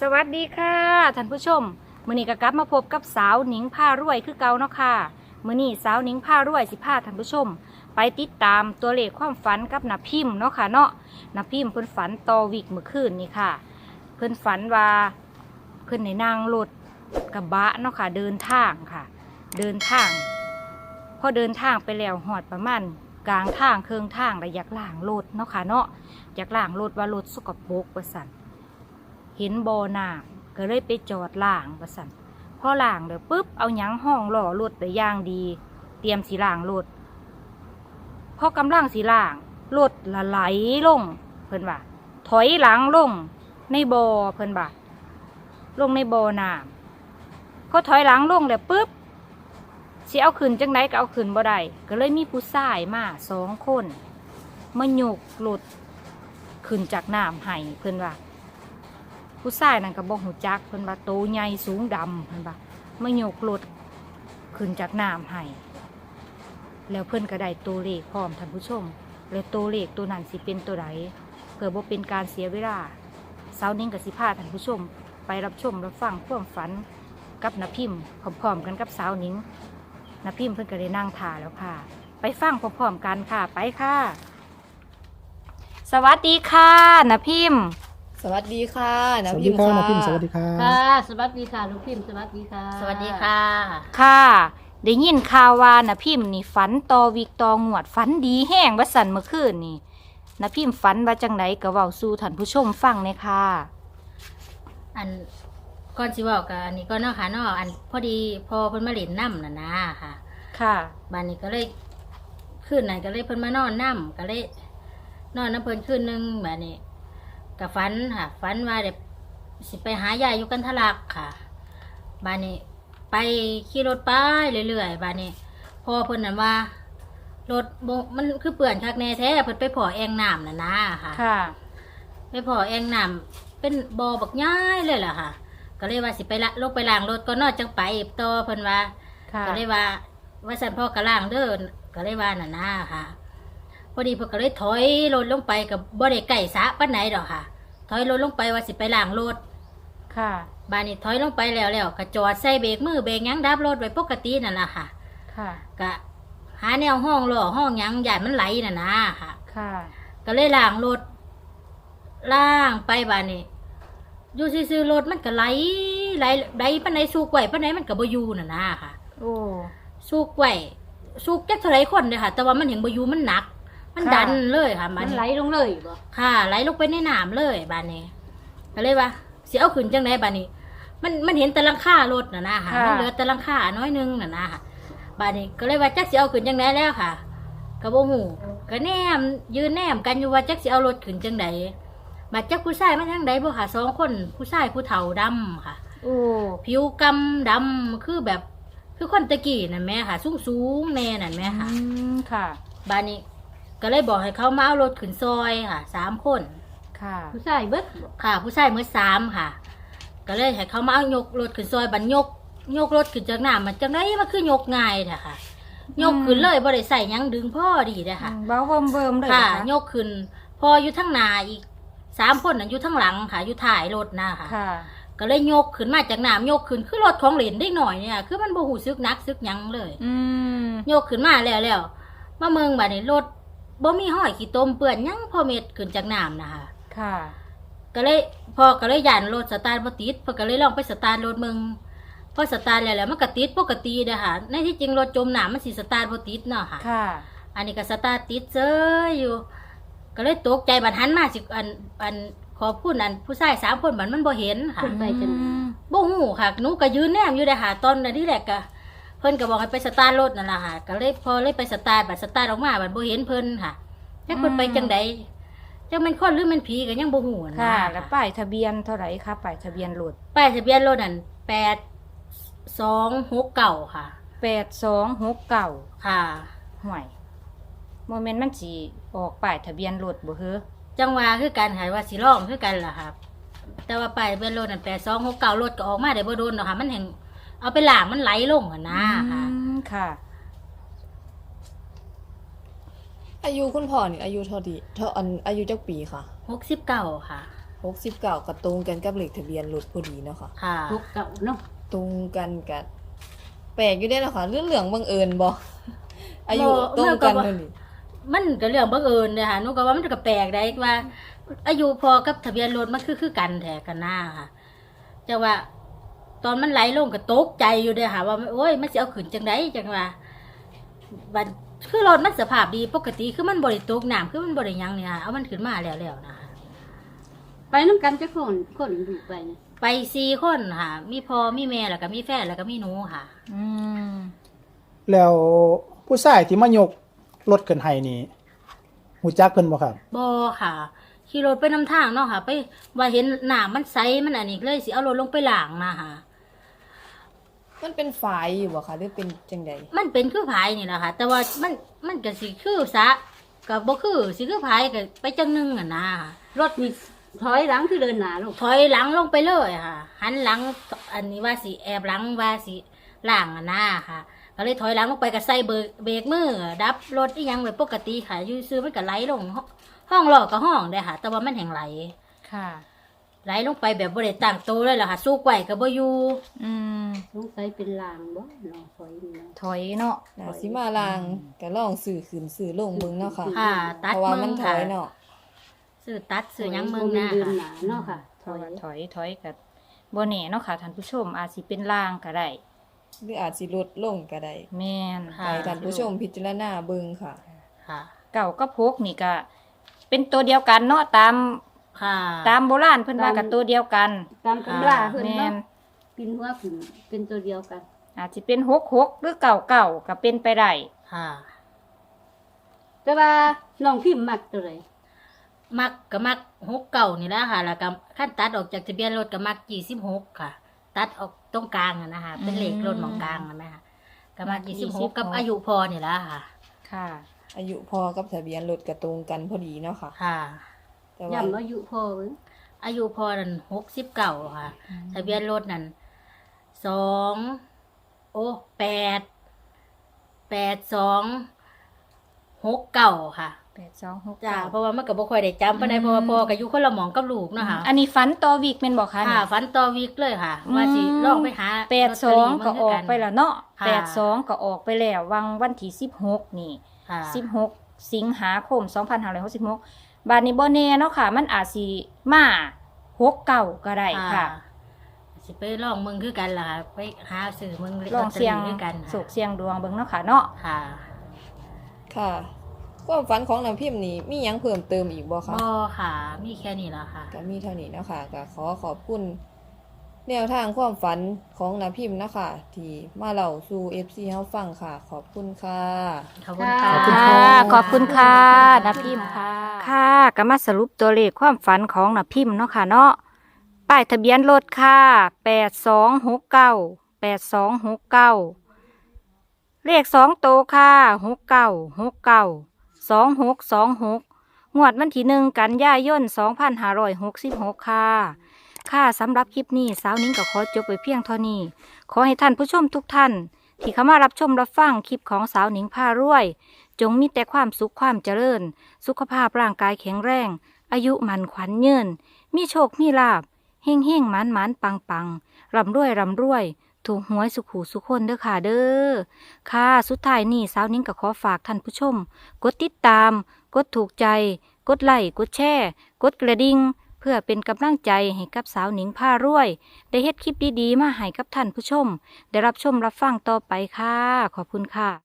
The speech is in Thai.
สวัสดีค่ะท่านผู้ชมมื้อนี้ก็กลับมาพบกับสาวหนิงผ้ารวยคือเก่าเนาะค่ะมื้อนี้สาวหนิงผ้ารวยสิพาท่านผู้ชม ไปติดตามตัวเลขความฝันกับนาพิมพ์เนาะค่ะเนาะนาพิมพ์เพิ่นฝันต่อวิกเมื่อคืนนี่ค่ะ เพิ่นฝันว่าเพิ่นในนั่งรถกระบะเนาะค่ะเดินทางค่ะ เดินทาง พอเดินทางไปแล้วหอดประมาณกลางทางเคืองทางระยากล่างรถเนาะค่ะเนาะอยากล่างรถว่ารถสกปรกประสัน ห็นบ่อน้ำก็เลยไปจอดล่างประสันพอล่างเดี๋ยวปุ๊บเอาหยังห้องหล่อรถไปย่างดี เตรียมสีล่างรถพอกำลังสีล่างรถละไหลลงเพิ่นว่าถอยหลังลงในบ่อเพิ่นว่าลงในบ่อน้ำพอถอยหลังลงแล้วปุ๊บสิเอาขึ้นจังไดก็เอาขึ้นบ่ได้ก็เลยมีผู้ชายมาสองคนมาโยกรถขึ้นจากน้ำให้เพิ่นว่า ผู้ชายนั่นก็บอกหูจักเพิ่นว่าโตใหญ่สูงดำเพิ่นว่ามาโยกรถขึ้นจากน้ำให้แล้วเพิ่นก็ได้ตัวเลขพร้อมท่านผู้ชม แล้วตัวเลขตัวนั้นสิเป็นตัวใดเพื่อบ่เป็นการเสียเวลาเสาวนิ่งกับสิพาท่านผู้ชม ไปรับชมรับฟังความฝันกับนพิมพ์พร้อมๆกันกับสาวนิ่งนพิมพ์เพิ่นก็ได้นั่งท่าแล้วค่ะ ไปฟังพร้อมๆกันค่ะ ไปค่ะ สวัสดีค่ะนพิมพ์ สวัสดีค่ะนะสวัสพิดีมพ์ครับค่ะนาพิมพ์สวัสดีครับค่ะ สวัสดีค่ะลูกพิมพ์สวัสดีค่ะ สวัสดีค่ะ ค่ะ ได้ยินข่าวว่านะพิมพ์นี่ฝันต่อวิกต่องวดฝันดีแห้งว่าสันเมื่อคืนนี่นะพิมพ์ฝันว่าจังไดก็เว้าสู่ท่านผู้ชมฟังเลยค่ะ อันก่อนสิบอกกับอันนี้ก็เนาะค่ะเนาะอันพอดีพอเพิ่นมาเล่นน้ำน่ะนะค่ะค่ะ บ้านนี้ก็เลยคืนนั้นก็เลยเพิ่นมานอนน้ำก็เลย นอนน้ำเพิ่นคืนหนึงแบบนี้ กับฝันค่ะฝันว่าเดี๋ยวสิไปหายายอยู่กันทะลักค่ะบ้านนี้ไปขี่รถไปเรื่อยๆบ้านนี้พอเพิ่นนั้นว่า รถบ่มันคือเปื่อนคักแน่แท้เพิ่นไปพอแองน้ำน่ะนะค่ะค่ะ ไปพอแองน้ำเป็นบ่อบักย้ายเลยล่ะค่ะ ก็เลยว่าสิไปละลงไปล้างรถก็นอนจังไปต่อเพิ่นว่า ค่ะ ก็เลยว่าว่าสันพ่อกระล่างเด้อก็เลยว่าน่ะนะค่ะ พอดีเพิ่นก็เลยถอยรถลงไปกับบ่ได้ใกล้สระปานไหนดอกค่ะ ถอยรถลงไปว่าสิไปล้างรถค่ะบ้านนี้ถอยลงไปแล้วแล้วก็จอดใส่เบรกมือเบรกหยังดับรถไว้ปกตินั่นล่ะค่ะ ค่ะ ก็หาแนวห้องล้อห้องหยังใหญ่มันไหลน่ะนะค่ะ ค่ะ ก็เลยล้างรถล้างไปบ้านนี้อยู่ซื่อๆรถมันก็ไหลไหลไหลปานไหนสูกไว้ปานไหนมันก็บ่อยู่น่ะนะค่ะ โอ้ สูกไว้สูกจักเท่าไรคนเลยค่ะ แต่ว่ามันเห็นบ่อยู่มันหนัก มันค่ะ ดันเลยค่ะมัมันนไหลลงเลยบ่ค่ะ ไหลลงไปในน้ำเลยบ้านนี้ก็เลยว่าสิเอาขึ้นจังไดบ้านนี้ มันมันเห็นแต่หลังคารถน่ะนะค่ะ มันเหลือแต่หลังคาน้อยหนึงน่ะนะค่ะบ้านนี้ก็เลยว่าจักสิเอาขึ้นจังไดแล้วค่ะก็บ่ฮู้ก็แนมยืนแนมกันอยู่ว่าจักสิเอารถขึ้นจังไดบัดจักผู้ชายมาทางใดบ่ค่ะสองคนผู้ชายผู้เฒ่าดำค่ะ โอ้ผิวกำดำคือแบบคือคนตะกี้นั่นแหม่ค่ะ สูงสูงๆแน่นั่นแหม่ค่ะ อืมค่ะบ้านนี้ ก็เลยบอกให้เขามาเอารถขึ้นซอยค่ะสามคน ค่ะ ผู้ชายเบิดบ่ค่ะ ผู้ชายเมื่อสามค่ะ ก็เลยให้เขามาเอายกรถขึ้นซอยบันยก ยกรถขึ้นจากน้ำมันจังไดมันคือยกง่ายเถอะค่ะ ยกขึ้นเลยบ่ได้ใส่หยังดึงพ่อดีเด้อค่ะ เบาเบิ่มเบิ่มเลยค่ะเหรอยกขึ้นพออยู่ทั้งหนาอีกสามคนน่ะอยู่ทั้งหลังค่ะ อยู่ถ่ายรถนะคะค่ะ ก็เลยยกขึ้นมาจากน้ำยกขึ้นคือรถของเหลนได้หน่อยเนี่ยคือมันบ่หูซึกนักซึกหยังเลย อืมยกขึ้นมาแล้วแล้วมาเมืองบัดนี้รถ บ่มีห้อยขี้ตมเปื้อนหยังพอเม็ดขึ้นจากน้ำนะคะ ค่ะ ก็เลยพอก็เลยย่านรถสตาร์ทบ่ติดเพิ่นก็เลยลองไปสตาร์ทรถเมืองพอสตาร์ทแล้วแล้วมันก็ติดปกติเด้อค่ะในที่จริงรถจมน้ำมันสิสตาร์ทบ่ติดเนาะค่ะ ค่ะ อันนี้ก็สตาร์ทติดเซยอยู่ ก็เลยตกใจบัดหันมาสิอันอันขอพูดอันผู้ชายสามคนบัดมันบ่เห็นค่ะขึ้นไปจังอืมบ่ฮู้ค่ะหนูก็ยืนแนมอยู่ได้ค่ะตอนนั้นที่แรกก็ เพิ่นก็บอกให้ไปสตาร์ทรถนั่นล่ะค่ะ ก็เลยพอเลยไปสตาร์ทบัดสตาร์ทออกมาบัดบ่เห็นเพิ่นค่ะจักเพิ่นไปจังใดจังแม่นคนหรือแม่นผีก็ยังบ่ฮู้นะค่ะ แล้วป้ายทะเบียนเท่าไหร่คะป้ายทะเบียนรถป้ายทะเบียนรถนั่น8269ค่ะแปดสองหกเก่าค่ะห่วยโมเมนต์มันสีออกป้ายทะเบียนรถบ่เฮ้อจังหวะคือกันค่ะว่าสิร้องคือกันล่ะครับ แต่ว่าป้ายทะเบียนรถนั่น8269รถก็ออกมาได้บ่โดนดอกค่ะ มันแห่ง เอาไปล้างมันไหลลงอะนะค่ะ อืมค่ะ อายุคุณพ่อนี่อายุเท่าดีเท่าอันอายุจักปีค่ะหกสิบเก้าค่ะ หกสิบเก้ากระตรงกันกับเลขทะเบียนรถพอดีเนาะค่ะ ค่ะ ทุกเก่าเนาะตรงกันกับแปลกอยู่ได้เนาะค่ะเรื่องเหลืองบังเอิญบ่อายุบ่ตรงกันเรื่องก็บ่เลยนี่มันก็เรื่องบังเอิญเด้อค่ะหนูก็ว่ามันก็แปลกได้ว่า อายุพอกับทะเบียนรถมันคือคือกันแท้กันหน้าค่ะจังว่า ตอนมันไหลลงก็ตกใจอยู่เด้อค่ะว่าโอ้ยมันสิเอาขึ้นจังไดจังว่าบัดคือรถมันสภาพดีปกติคือมันบ่ได้ตกน้ำคือมันบ่ได้หยังเนี่ยค่ะเอามันขึ้นมาแล้วแล้วนะคะไปน้ำกันจะคนคนอยู่ไปเนี่ยไปสี่คนค่ะ มีพ่อมีแม่แล้วก็มีแฟนแล้วก็มีหนูค่ะ อืมแล้วผู้ชายที่มายกรถขึ้นให้นี่หูจักเพิ่นบ่ครับบอค่ะขี่รถไปนำทางเนาะค่ะ ไปว่าเห็นหนามันใสมันอันนี้เลยสิเอารถลงไปล้างนะคะ มันเป็นฝายอยู่บ่ค่ะหรือเป็นจังใดมันเป็นคือพายนี่แหละค่ะ แต่ว่ามันมันก็สิคือสะกับบ่คือสิคือพายก็ไปจังหนึงอะนะรถมีถอยหลังคือเดินหน้าลูกถอยหลังลงไปเลยค่ะ หันหลังอันนี้ว่าสิแอบหลังว่าสิล่างอะนะค่ะ ก็เลยถอยหลังลงไปก็ใส่เบรกเบรกมือดับรถอีหยังแบบปกติค่ะอยู่ซื้อมันก็ไหลลงห้องห้องหลอกก็ห้องได้ค่ะ แต่ว่ามันแห่งไหล ค่ะ ไหลลงไปแบบบริตั้งโตวเลยล่ะค่ะสู้ไหวกับบ่อยู่อืมสงสัยเป็นลางบ่เนาะถอยนี่เนาะ ถอยเนาะ น่าสิมาลางก็ลองสื่อขึ้นสื่อลงเบิ่งเนาะค่ะ ค่ะ ตัดเพราะว่าเมืมัอนงถค่ะอยเนาะซื้อตัดซื้อหยังเมืองบ่หน้าเดินค่ะหน้าเนาะค่ะถถออยยถอยถอยกับบ่แน่เนาะค่ะท่านผู้ชมอาจสิเป็นลางก็ได้หรืออาจสิลดลงก็ได้แม่นค่ะ ให้ท่านผู้ชมพิจารณาเบิ่งค่ะ ค่ะ เก่าก็พกนี่ก็เป็นตัวเดียวกันเนาะตาม ค่ะตามโบราณเพิ่นว่ากับตัวเดียวกันตามตำราเพิ่นแม่เนาะนปินหัวขึ้นเป็นตัวเดียวกัน อาจจะเป็นหกหกหรือเก่าเก่าก็เป็นไปได้ค่ะ แต่ว่าน้องพิมพ์มักตัวใดมักก็มักหกเก่านี่แหละค่ะ แล้วก็ขั้นตัดออกจากทะเบียนรถก็มักยี่สิบหกค่ะ ตัดออกตรงกลางอะนะคะเป็นเลขรถหมองกลางอะไหมคะก็มักยี่สิบหกกับอายุพอนี่แหละค่ะ ค่ะ อายุพอกับทะเบียนรถก็ตรงกันพอดีเนาะค่ะ ค่ะ แต่ว่า ย่ำอายุพ่อเบิ่งอายุพอนั่นหกสิบเก่าค่ะ ทะเบียนรถนั่นสองโอ้แปดแปดสองหกเก่าค่ะแปดสองหกจ้าเก้าเพราะว่ามันก็บ่ค่อยได้จำปานใดอืมเพราะว่าพ่อก็อยู่คนละหมองกับลูกเนาะค่ะอันนี้ฝันต่อวีกเป็นบอกคะค่ะฝันต่อวิกเลยค่ะ ว่าสิลองไปหาแปดสองลตเตก็รี่ออกไปแล้วเนาะค่ะ แปดสองก็ออกไปแล้ววังวันที่สิบหกนี่ค่ะสิบหก สิงหาคมสองพันห้าร้อยหกสิบหกบาทนี้บ่แน่เนาะค่ะ มันอาจสิมาหกเก่าก็ได้ค่ะ สิไปลองเมืองคือกันล่ะค่ะไปหาซื้อเมืองลองเสียงตตรี่ด้วยกันสุกเสียงดวงเบิ่งเนาะค่ะเนาะค่ะ ค่ะความฝันของน้ำพิมพ์นี่มีหยังเพิ่มเติมอีกบ่คะบ่ค่ะ มีแค่นี้แล้วค่ะ ก็มีเท่านี้เนาะคะก็ขอขอบคุณ แนวทางความฝันของน้ำพิมพ์นะคะที่มาเล่าสู่ FC เฮาฟังค่ะ ขอบคุณค่ะ ขอบคุณค่ะ ขอบคุณค่ะค่ะขอบคุณค่ะนับพิมพ์ค่ะ ค่ะก็มาสรุปตัวเลขความฝันของนับพิมพ์เนาะค่ะเนาะป้ายทะเบียนรถค่ะแปดสองหกเก้าแปดสองหกเก้าเลขสองโตวค่ะหกเก้าหกเก้าสองหกสองหกงวดวันที่หนึ่งกันยายนสองพันห้าร้อยหกสิบหกค่ะ ค่ะสำหรับคลิปนี้สาวนิ้งก็ขอจบไปเพียงเท่านี้ ขอให้ท่านผู้ชมทุกท่าน ที่เข้ามารับชมรับฟังคลิปของสาวนิ้งพารวย จงมีแต่ความสุขความเจริญ สุขภาพร่างกายแข็งแรง อายุมันขวัญยืนมีโชคมีลาบเฮ่งเฮ่งมันมันปังปังร่ำรวยร่ำรวย ถูกหวยสุขหูสุขคนเด้อค่ะเด้อค่ะสุดท้ายนี่สาวนิ้งก็ขอฝากท่านผู้ชม กดติดตาม กดถูกใจ กดไลค์กดแชร์ กดกระดิ่ง เพื่อเป็นกำลังใจให้กับสาวหนิงผ้ารวย ได้เฮ็ดคลิปดีๆ มาให้กับท่านผู้ชม ได้รับชมรับฟังต่อไปค่ะ ขอบคุณค่ะ